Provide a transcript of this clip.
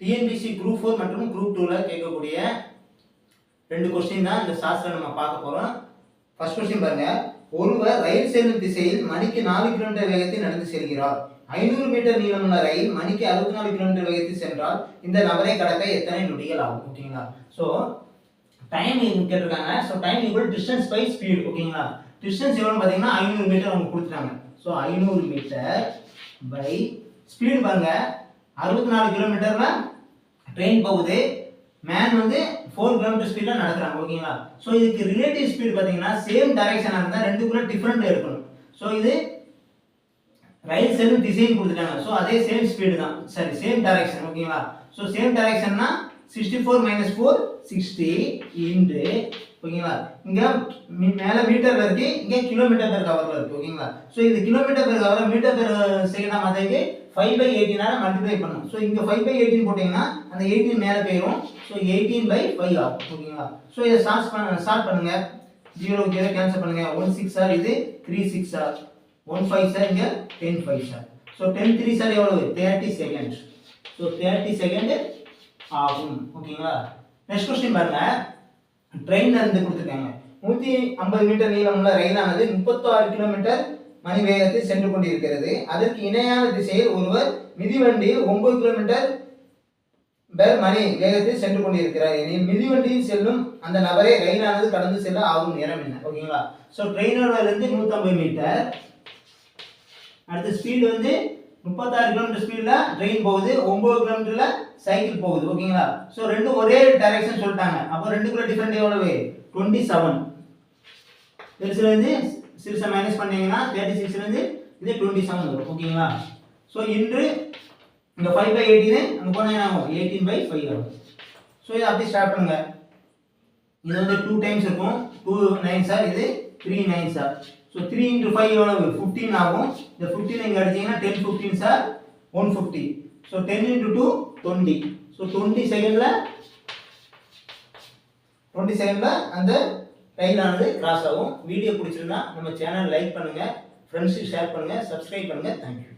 TNPSC group four மற்றும் group டூவில் கேட்கக்கூடிய ரெண்டு கொஸ்டின் தான் இந்த சாஸ்திரம் நம்ம பார்க்க போகிறோம் ஃபர்ஸ்ட் கொஸ்டின் பாருங்கள் ஒருவர் ரயில் செல்லும் திசையில் மணிக்கு நாலு கிலோமீட்டர் வேகத்தில் நடந்து செல்கிறார். ஐநூறு மீட்டர் நீளமுள்ள ரயில் மணிக்கு அறுபத்தி நாலு கிலோமீட்டர் வேகத்தில் சென்றால் இந்த நபரை கடக்க எத்தனை நொடிகள் ஆகும்? ஓகேங்களா? ஸோ டைம் கேட்டிருக்காங்க. So time equal distance by speed ஓகேங்களா? டிஸ்டன்ஸ் எவ்வளோன்னு பார்த்தீங்கன்னா ஐநூறு மீட்டர் அவங்க கொடுத்துட்டாங்க. ஸோ ஐநூறு மீட்டர் பை ஸ்பீடு பாருங்க. அறுபத்தி நாலு கிலோமீட்டர்ல ட்ரெயின் போகுது. மேன் வந்து ஃபோர் கிலோமீட்டர் ஸ்பீடில் நடக்கிறாங்க ஓகேங்களா? ஸோ இதுக்கு ரிலேட்டிவ் ஸ்பீடு பார்த்தீங்கன்னா சேம் டைரக்ஷனாக இருந்தால் ரெண்டுக்குள்ள டிஃப்ரெண்ட் இருக்கணும். ஸோ இது ரயில் செல்லும் டிசைன் கொடுத்துட்டாங்க. ஸோ அதே சேம் ஸ்பீடு தான். சரி சேம் டைரக்ஷன் ஓகேங்களா? So same டைரக்ஷன்னா sixty four minus four sixty into ஓகேங்களா? இங்கே மேலே மீட்டரில் இருக்கு இங்கே கிலோமீட்டர் பெர் கவர்ல இருக்குது ஓகேங்களா? ஸோ இது kilometre per hour metre per செகண்டாக மாற்றிக்கு ஃபைவ் பை எயிட்டீனால மல்டிப்ளை பண்ணும் ஸோ இங்கே ஃபைவ் பை எயிட்டீன் போட்டிங்கன்னா அந்த எயிட்டீன் மேலே போயிடும் ஸோ எயிட்டீன் பை ஃபைவ் ஆகும் ஓகேங்களா? ஸோ இதை ஸ்டார்ட் பண்ண ஸ்டார்ட் பண்ணுங்கள் ஜீரோ ஜீரோ கேன்சல் பண்ணுங்கள் ஒன் சிக்ஸ் சார் இது three six sir one five sir இங்கே ten five sir so ten three sir எவ்வளவு? Thirty second so thirty second ஆகும் ஓகேங்களா? நெக்ஸ்ட் கொஸ்டின் பாருங்கள் ட்ரெயின் இருந்து கொடுத்துருக்காங்க. நூற்றி ஐம்பது மீட்டர் நீளமுள்ள ரயிலானது முப்பத்தாறு கிலோமீட்டர் மணி வேகத்தில் சென்று கொண்டிருக்கிறது. அதற்கு இணையான திசையில் ஒருவர் மிதிவண்டியில் ஒன்பது கிலோமீட்டர் பெர் மணி வேகத்தில் சென்று கொண்டிருக்கிறார். எனில் மிதிவண்டியில் செல்லும் அந்த நபரை ரயிலானது கடந்து செல்ல ஆகும் நேரம் என்ன? ஓகேங்களா ஸோ ட்ரெயினோட இருந்து நூற்றம்பது மீட்டர் அடுத்த ஸ்பீடு வந்து முப்பத்தாறு கிலோமீட்டர் ஸ்பீடில் ட்ரெயின் போகுது ஒம்பது கிலோமீட்டரில் சைக்கிள் போகுது ஓகேங்களா? ஸோ ரெண்டும் ஒரே டைரக்ஷன் சொல்லிட்டாங்க. அப்போ ரெண்டுக்குள்ள டிஃப்ரெண்ட் எவ்வளவு டுவெண்ட்டி செவன் பெருசுலேருந்து சிறுசை மைனஸ் பண்ணீங்கன்னா தேர்ட்டி சிக்ஸ்லேருந்து இது டுவெண்ட்டி செவன் வரும் ஓகேங்களா? ஸோ இன்று இந்த ஃபைவ் பை எயிட்டீன் அங்கே போனால் என்ன ஆகும்? எயிட்டீன் பை ஃபைவ் ஆகும் ஸோ இதை அப்படியே ஸ்டார்ட் பண்ணுங்க. இது வந்து டூ டைம்ஸ் இருக்கும். டூ நைன் சார் இது three nine sir so three into five எவ்வளவு? ஃபிஃப்டீன் ஆகும். இந்த ஃபிஃப்டீன் இங்கே அடிச்சீங்கன்னா ten fifteen sir one fifty so ten into two twenty so twenty செகண்டில் டுவெண்ட்டி செகண்டில் அந்த ரயிலானது கிராஸ் ஆகும். வீடியோ பிடிச்சிருந்தா நம்ம சேனல் லைக் பண்ணுங்கள் ஃப்ரெண்ட்ஸுக்கு ஷேர் பண்ணுங்கள் சப்ஸ்கிரைப் பண்ணுங்கள் தேங்க்யூ